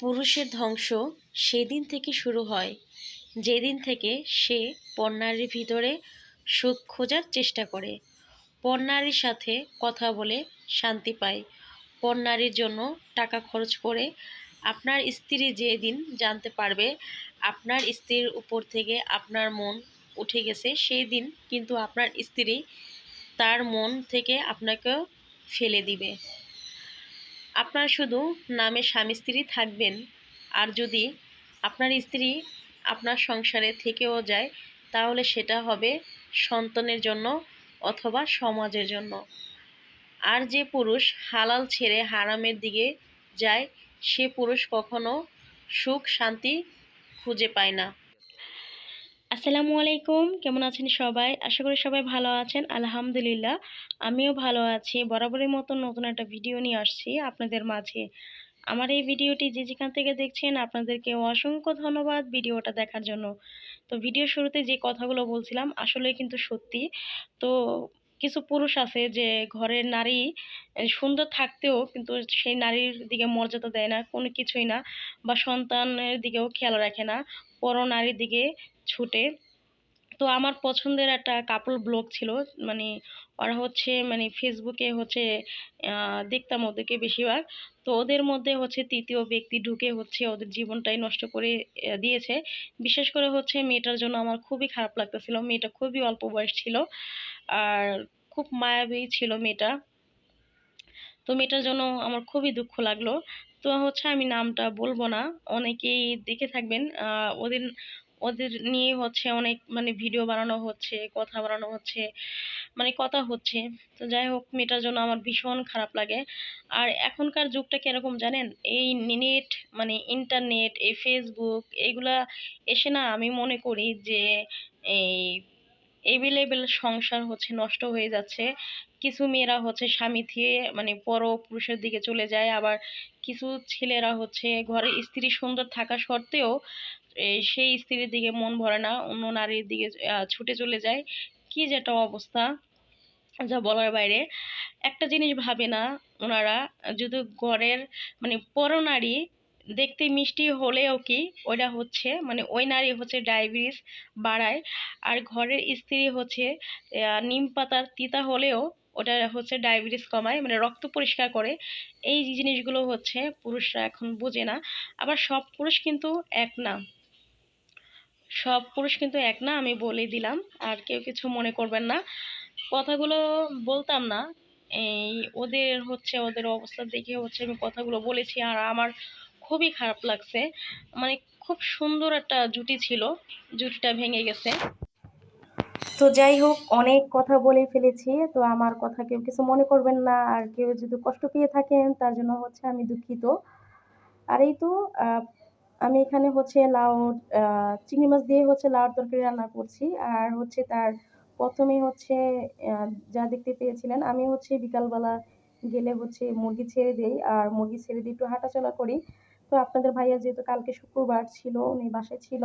পুরুষের ধ্বংস সেদিন থেকে শুরু হয়। যেদিন থেকে সে পণ্যারির ভিতরে সুখ খোঁজার চেষ্টা করে। পণ্যারির সাথে কথা বলে শান্তি পায়। পণ্যারির জন্য টাকা খরচ করে আপনার স্ত্রী যেদিন জানতে পারবে আপনার স্ত্রীর উপর থেকে আপনার মন উঠে গেছে সেই দিন কিন্তু আপনার স্ত্রী তার মন থেকে আপনাকেও ফেলে দিবে। আপনার শুধু নামে স্বামী স্ত্রী থাকবেন, আর যদি আপনার স্ত্রী আপনার সংসারে থেকেও যায়, তাহলে সেটা হবে সন্তানের জন্য অথবা সমাজের জন্য। আর যে পুরুষ হালাল ছেড়ে হারামের দিকে যায়, সে পুরুষ কখনো সুখ শান্তি খুঁজে পায় না। আসসালামু আলাইকুম। কেমন আছেন সবাই? আশা করি সবাই ভালো আছেন। আলহামদুলিল্লাহ, আমিও ভালো আছি। বরাবরের মতো নতুন একটা ভিডিও নিয়ে আসছি আপনাদের মাঝে। আমার এই ভিডিওটি যে যেখান থেকে দেখছেন, আপনাদেরকে অসংখ্য ধন্যবাদ ভিডিওটা দেখার জন্য। তো ভিডিও শুরুতে যে কথাগুলো বলছিলাম আসলে কিন্তু সত্যি। তো কিছু পুরুষ আছে যে ঘরের নারী সুন্দর থাকতেও কিন্তু সেই নারীর দিকে মর্যাদা দেয় না, কোনো কিছুই না বা সন্তানের দিকেও খেয়াল রাখে না পর নারীর দিকে ছুটে। তো আমার পছন্দের একটা কাপল ব্লগ ছিল। মানে ওরা হচ্ছে মানে ফেসবুকে হচ্ছে দেখতাম ওদেরকে বেশিরভাগ। তো ওদের মধ্যে হচ্ছে তৃতীয় ব্যক্তি ঢুকে হচ্ছে ওদের জীবনটাই নষ্ট করে দিয়েছে। বিশেষ করে হচ্ছে মেয়েটার জন্য আমার খুবই খারাপ লাগতেছিল। মেয়েটা খুবই অল্প বয়স ছিল আর খুব মায়াবী ছিল মেয়েটা। তো মেয়েটার জন্য আমার খুবই দুঃখ লাগল। তো হচ্ছে আমি নামটা বলব না। অনেকেই দেখে থাকবেন ওদের ওদের নিয়ে হচ্ছে অনেক মানে ভিডিও বানানো হচ্ছে, কথা বানানো হচ্ছে মানে কথা হচ্ছে। তো যাই হোক, মেয়েটার জন্য আমার ভীষণ খারাপ লাগে। আর এখনকার যুগটা কীরকম জানেন? এই নেট মানে ইন্টারনেট এই ফেসবুক এইগুলা এসে না আমি মনে করি যে এই এভেলেবেল সংসার হচ্ছে নষ্ট হয়ে যাচ্ছে। কিছু মেয়েরা হচ্ছে স্বামী থেকে মানে পর পুরুষের দিকে চলে যায়, আবার কিছু ছেলেরা হচ্ছে ঘরে স্ত্রী সুন্দর থাকা সত্ত্বেও সেই স্ত্রীর দিকে মন ভরে না, অন্য নারীর দিকে ছুটে চলে যায়। কি যেটা অবস্থা, যা বলার বাইরে। একটা জিনিস ভাবে না ওনারা, যদি ঘরের মানে পর নারী দেখতে মিষ্টি হলেও কি ওইটা হচ্ছে মানে ওই নারী হচ্ছে ডায়াবেটিস বাড়ায়, আর ঘরের স্ত্রী হচ্ছে নিম পাতার তিতা হলেও ওটা হচ্ছে ডায়াবেটিস কমায় মানে রক্ত পরিষ্কার করে। এই জিনিসগুলো হচ্ছে, পুরুষরা এখন বোঝে না। আবার সব পুরুষ কিন্তু এক না। সব পুরুষ কিন্তু এক না, আমি বলে দিলাম। আর কেউ কিছু মনে করবেন না। কথাগুলো বলতাম না। এই ওদের হচ্ছে, ওদের অবস্থা দেখে হচ্ছে আমি কথাগুলো বলেছি। আর আমার খুবই খারাপ লাগছে। মানে খুব সুন্দর একটা জুটি ছিল। জুটিটা ভেঙে গেছে। তো যাই হোক অনেক কথা বলে ফেলেছি, তো আমার কথা কেউ কিছু মনে করবেন না। আর কেউ যদি কষ্ট পেয়ে থাকেন, তার জন্য হচ্ছে আমি দুঃখিত। আর এই তো আমি এখানে হচ্ছে লাউ চিংড়ি মাছ দিয়ে হচ্ছে লাউর তরকারি রান্না করছি। আর হচ্ছে তার প্রথমেই হচ্ছে যা দেখতে পেয়েছিলেন, আমি হচ্ছে বিকালবেলা গেলে হচ্ছে মুরগি ছেড়ে দিই। আর মুরগি ছেড়ে দিয়ে একটু হাঁটাচলা করি। তো আপনাদের ভাইয়া যেহেতু কালকে শুক্রবার ছিল, উনি বাসায় ছিল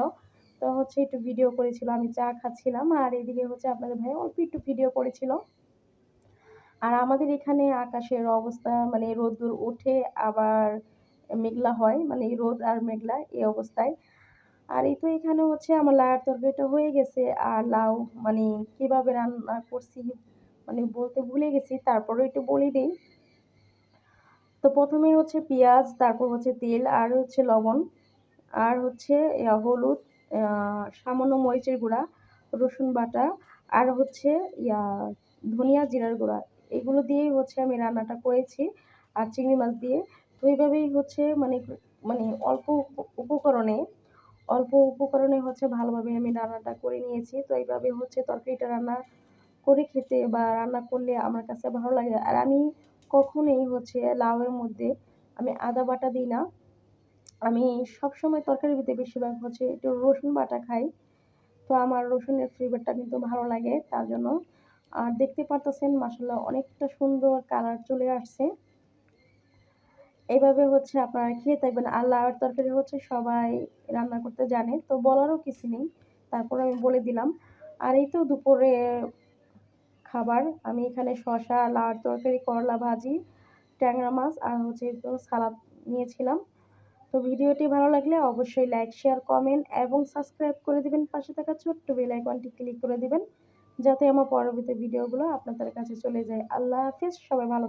তো হচ্ছে একটু ভিডিও করেছিল, আমি চা খাচ্ছিলাম আর এদিকে হচ্ছে আপনাদের ভাইয়া অল্প একটু ভিডিও করেছিল। আর আমাদের এখানে আকাশের অবস্থা মানে রোদ্দুর ওঠে, আবার মেঘলা হয় মানে রোদ আর মেঘলা এই অবস্থায়। আর এই তো এখানে হচ্ছে আমার লাউয়ের তরকারিটা হয়ে গেছে, আর লাউ মানে কীভাবে রান্না করছি মানে বলতে ভুলে গেছি তারপরে একটু বলে দিই। তো প্রথমে হচ্ছে পেঁয়াজ, তারপর হচ্ছে তেল, আর হচ্ছে লবণ, আর হচ্ছে হলুদ সামান্য মরিচের গুঁড়া, রসুন বাটা আর হচ্ছে ইয়া, ধনিয়া জিরার গুঁড়া। এগুলো দিয়েই হচ্ছে আমি রান্নাটা করেছি আর চিংড়ি মাছ দিয়ে। তো এইভাবেই হচ্ছে মানে মানে অল্প উপকরণে অল্প উপকরণে হচ্ছে ভালোভাবে আমি রান্নাটা করে নিয়েছি। তো এইভাবে হচ্ছে তরকারিটা রান্না করে খেতে বা রান্না করলে আমার কাছে ভালো লাগে। আর আমি কখনোই হচ্ছে লাউয়ের মধ্যে আমি আদা বাটা দিই না। আমি সবসময় তরকারির ভিতরে বেশিরভাগ হচ্ছে, একটু রসুন বাটা খাই। তো আমার রসুনের ফ্লেভারটা কিন্তু ভালো লাগে, তার জন্য। আর দেখতে পারতেছেন মাসাল্লাহ অনেকটা সুন্দর কালার চলে আসছে। এইভাবে হচ্ছে আপনারা খেয়ে থাকবেন। আর লাউয়ের তরকারি হচ্ছে সবাই রান্না করতে জানে, তো বলারও কিছু নেই। তারপর আমি বলে দিলাম। আর এই তো দুপুরে খাবার, আমি এখানে শশা লাউয়ের তরকারি, করলা ভাজি, ট্যাংরা মাছ আর হচ্ছে সালাদ নিয়েছিলাম। তো ভিডিওটি ভালো লাগলে অবশ্যই লাইক শেয়ার কমেন্ট এবং সাবস্ক্রাইব করে দিবেন। পাশে থাকা ছোট্ট বেল আইকনটি ক্লিক করে দিবেন, যাতে আমার পরবর্তী ভিডিওগুলো আপনাদের কাছে চলে যায়। আল্লাহ হাফিজ, সবাই ভালো